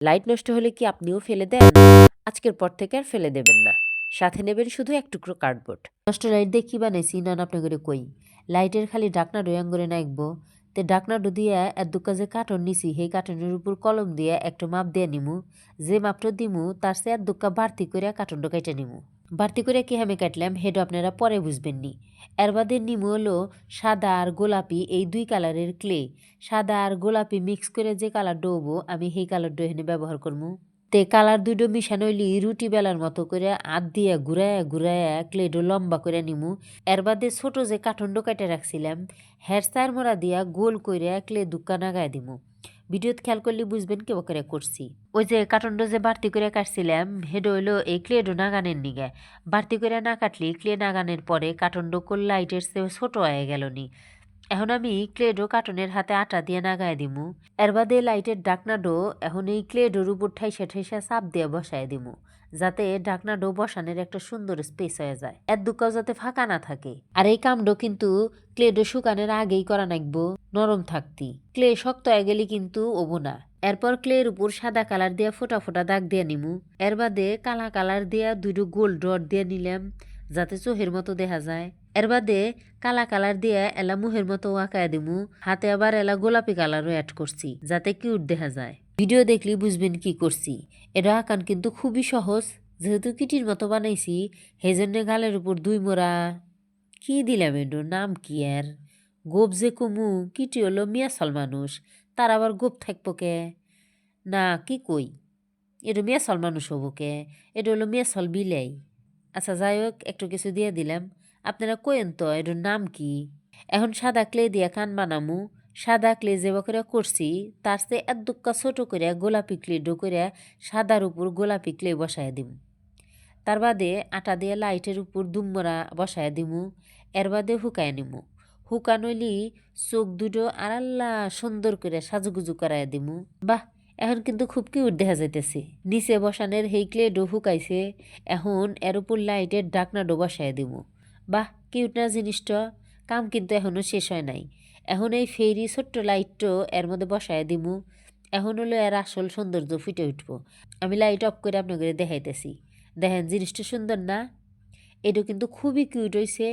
Light নষ্ট হলে কি আপনিও ফেলে দেন? আজকের পর থেকে আর ফেলে দেবেন না। সাথে নেবেন শুধু এক টুকরো কার্ডবোর্ড। নষ্ট লাইট দিয়ে কি বানাইছি না আপনাকে কই? লাইটের খালি ডাকনা করে নাকবো তে ডাকনা ডু দিয়া এক দুকা যে কার্টন নিছি। সেই কার্টনের উপর কলম দিয়া একটু মাপ দিয়া নিমু। যে মাপটা দিমু, তার সে এক দুকা বাড়তি করিয়া কার্টনটা কেটে নিমু। বাড়তি করে কি আমি কাটলাম হেডো আপনারা পরে বুঝবেন নি এর বাদে নিমু হলো সাদা আর গোলাপি, এই দুই কালারের ক্লে সাদা আর গোলাপি মিক্স করে যে কালার ডোবো আমি সেই কালার ডো এখানে ব্যবহার করব তে কালার দুটো মিশানো হইলি রুটি বেলার মতো করে আত দিয়া ঘুরায়া ঘুরায়া ক্লেডো লম্বা করে নিমু। এর বাদে ছোট যে কাঠন্ড কাটে রাখছিলাম, হেয়ার মোড়া দিয়া গোল করে ক্লে দুক্কা নাগায় দিমু। ভিডিওত খেয়াল করলে বুঝবেন কেউ করে করছি। ওই যে কাটন্ড যে বাড়তি করে কাটছিলাম, হেড হইল এই ক্লেডো নাগানের নিগে। বাড়তি করে না কাটলি ক্লে, নাগানের পরে কাটন্ড কোল লাইটের চেয়ে ছোট হয়ে গেল নি। এখন আমি ক্লেডো কার্টনের হাতে আটা দিয়ে নাগায় দিমু। এর বাদে লাইটের ডাকনা ডো এখন এই ক্লেডোর উপর ঠাইসা ঠাইসা চাপ দিয়ে বসায় দিমু, যাতে ডাকনা ডো বসানোর একটা সুন্দর স্পেস হয়ে যায়। এর দুকাও যাতে ফাঁকা না থাকে। আর এই কামডো কিন্তু ক্লেডো শুকানোর আগেই করা নাকবো নরম থাকতি। ক্লে শক্ত হয়ে গেলে কিন্তু ওবো না। এরপর ক্লের উপর সাদা কালার দিয়ে ফোটা ফোটা দাগ দিয়ে নিমু। এর বাদে কালা কালার দিয়া দুটো গোল ডট দিয়ে নিলাম। যাতে চোহের মতো দেখা যায়। এর বাদে কালা কালার দিয়ে এলা মুহের মতো আঁকায় দিমু। হাতে আবার এলা গোলাপি কালারও অ্যাড করছি, যাতে কিউট দেখা যায়। ভিডিও দেখলি বুঝবেন কি করছি। এটা আঁকান কিন্তু খুবই সহজ। যেহেতু কিটির মতো বানাইছি সেই জন্য গালের উপর দুই মোড়া। কি দিলাম এডো নাম কি আর? গোপ যে কমু, কিটি হলো মিয়াসল মানুষ তার আবার গোপ থাকব কে? না, কি কই? এটা মিয়াসল মানুষ হব কে? এটা হলো মিয়াসল বিলাই আচ্ছা যাই হোক, একটু কিছু দিয়ে দিলাম। আপনারা কইেন তো এটার নাম কি? এখন সাদা ক্লে দিয়া কান বানামু। সাদা ক্লে যে করে করছি, তার সে এক দুক্কা ছোট করে গোলাপি ক্লে ডো করে সাদার উপর গোলাপি ক্লে বসায় দিম। তার বাদে আটা দিয়ে লাইটের উপর দুমরা বসায় দিমু। এর বাদে হুকায় নিমু। হুকানইলি চোখ দুটো আর আড়াল্লা সুন্দর করে সাজুগুজু করায় দিমু। বাহ! এখন কিন্তু খুব কিউট দেখা যাইতেছে। নিচে বসানের হেই ডো হুকাইছে এখন এর উপর লাইটের ডাকনা ডো বসায় দিমু। বাহ কিউট না জিনিসটা? কাম কিন্তু এখনও শেষ হয় নাই। এখন এই ফেরি ছোট্ট লাইটটো এর মধ্যে বসায় দিমু। এখন হলো এর আসল সৌন্দর্য ফুটে উঠবো। আমি লাইট অফ করে আপনাকে দেখাইতেছি। দেখেন জিনিসটা সুন্দর না? এটা কিন্তু খুবই কিউট হয়েছে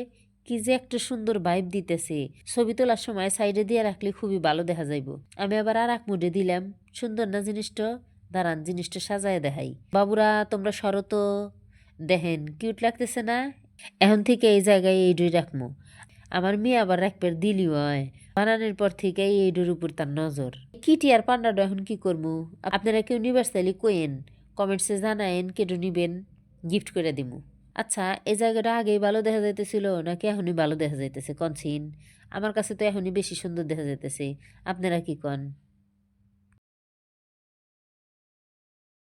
কি যে একটা সুন্দর ভাইব দিতেছে। ছবি তোলার সময় সাইডে দিয়ে রাখলে খুবই ভালো দেখা যাইব। আমি আবার আর এক মুডে দিলাম, সুন্দর না জিনিসটা? দাঁড়ান, জিনিসটা সাজায় দেখাই। বাবুরা, তোমরা শরত দেখেন কিউট লাগতেছে না? এখন থেকে এই জায়গায় এই ডুই রাখব আমার মেয়ে আবার রাখবে দিলি হয় বানানোর পর থেকে এই ডুর উপর তার নজর। কিটি আর পান্ডাটা এখন কি করব আপনারা কেউ ইউনিভার্সালি কোয়েন কমেন্টসে জানায়েন কেটু নিবেন গিফট করে দিমু। আচ্ছা এই জায়গাটা আগেই ভালো দেখা যাইতেছিল নাকি এখনই ভালো দেখা যাইতেছে? কনছিন আমার কাছে তো এখনই বেশি সুন্দর দেখা যাইতেছে। আপনারা কি কন?